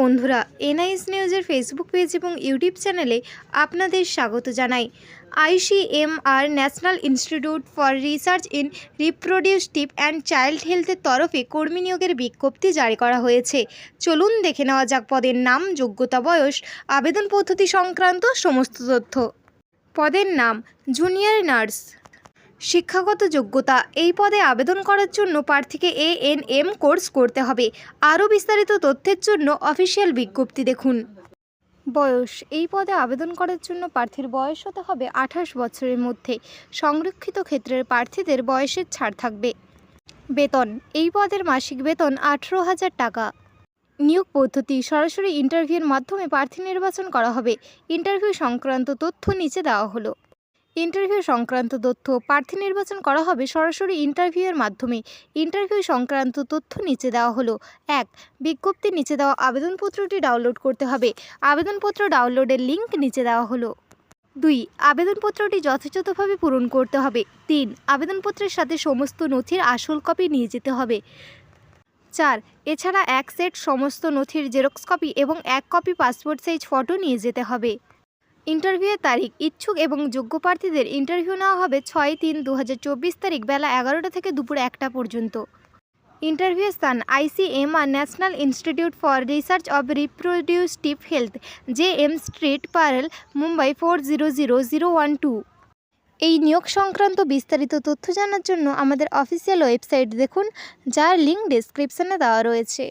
বন্ধুরা, এনআইএস নিউজের Facebook page এবং ইউটিউব চ্যানেলে আপনাদের স্বাগত জানাই। ICMR national institute for research in reproductive and child হেলথের তরফে কর্মী নিয়োগের বিজ্ঞপ্তি জারি করা হয়েছে। চলুন দেখে নেওয়া যাক পদের নাম, যোগ্যতা, বয়স, আবেদন পদ্ধতি সংক্রান্ত সমস্ত তথ্য। পদের নাম, জুনিয়র নার্স। শিক্ষাগত যোগ্যতা। এই পদে আবেদন করার জন্য প্রার্থীকে এ এন এম কোর্স করতে হবে। আরও বিস্তারিত তথ্যের জন্য অফিসিয়াল বিজ্ঞপ্তি দেখুন। বয়স। এই পদে আবেদন করার জন্য প্রার্থীর বয়স হতে হবে আঠাশ বছরের মধ্যে। সংরক্ষিত ক্ষেত্রের প্রার্থীদের বয়সের ছাড় থাকবে। বেতন। এই পদের মাসিক বেতন আঠেরো হাজার টাকা। নিয়োগ পদ্ধতি। সরাসরি ইন্টারভিউয়ের মাধ্যমে প্রার্থী নির্বাচন করা হবে। ইন্টারভিউ সংক্রান্ত তথ্য নিচে দেওয়া হলো। ইন্টারভিউ সংক্রান্ত তথ্য প্রার্থী নির্বাচন করা হবে সরাসরি ইন্টারভিউয়ের মাধ্যমে। ইন্টারভিউ সংক্রান্ত তথ্য নিচে দেওয়া হলো। এক বিজ্ঞপ্তির নিচে দেওয়া আবেদনপত্রটি ডাউনলোড করতে হবে। আবেদনপত্র ডাউনলোডের লিঙ্ক নিচে দেওয়া হলো। দুই, আবেদনপত্রটি যথাযথভাবে পূরণ করতে হবে। তিন, আবেদনপত্রের সাথে সমস্ত নথির আসল কপি নিয়ে যেতে হবে। চার, এছাড়া এক সেট সমস্ত নথির জেরক্স কপি এবং এক কপি পাসপোর্ট সাইজ ফটো নিয়ে যেতে হবে। ইন্টারভিউয়ের তারিখ, ইচ্ছুক এবং যোগ্য প্রার্থীদের ইন্টারভিউ নেওয়া হবে ছয় তিন দু তারিখ বেলা এগারোটা থেকে দুপুর একটা পর্যন্ত। ইন্টারভিউ স্থান, ICMR national institute for research of reproductive health, J M street, Parel, Mumbai, four zero zero zero one two. এই নিয়োগ সংক্রান্ত বিস্তারিত তথ্য জানার জন্য আমাদের অফিসিয়াল ওয়েবসাইট দেখুন, যার লিঙ্ক ডেসক্রিপশনে দেওয়া রয়েছে।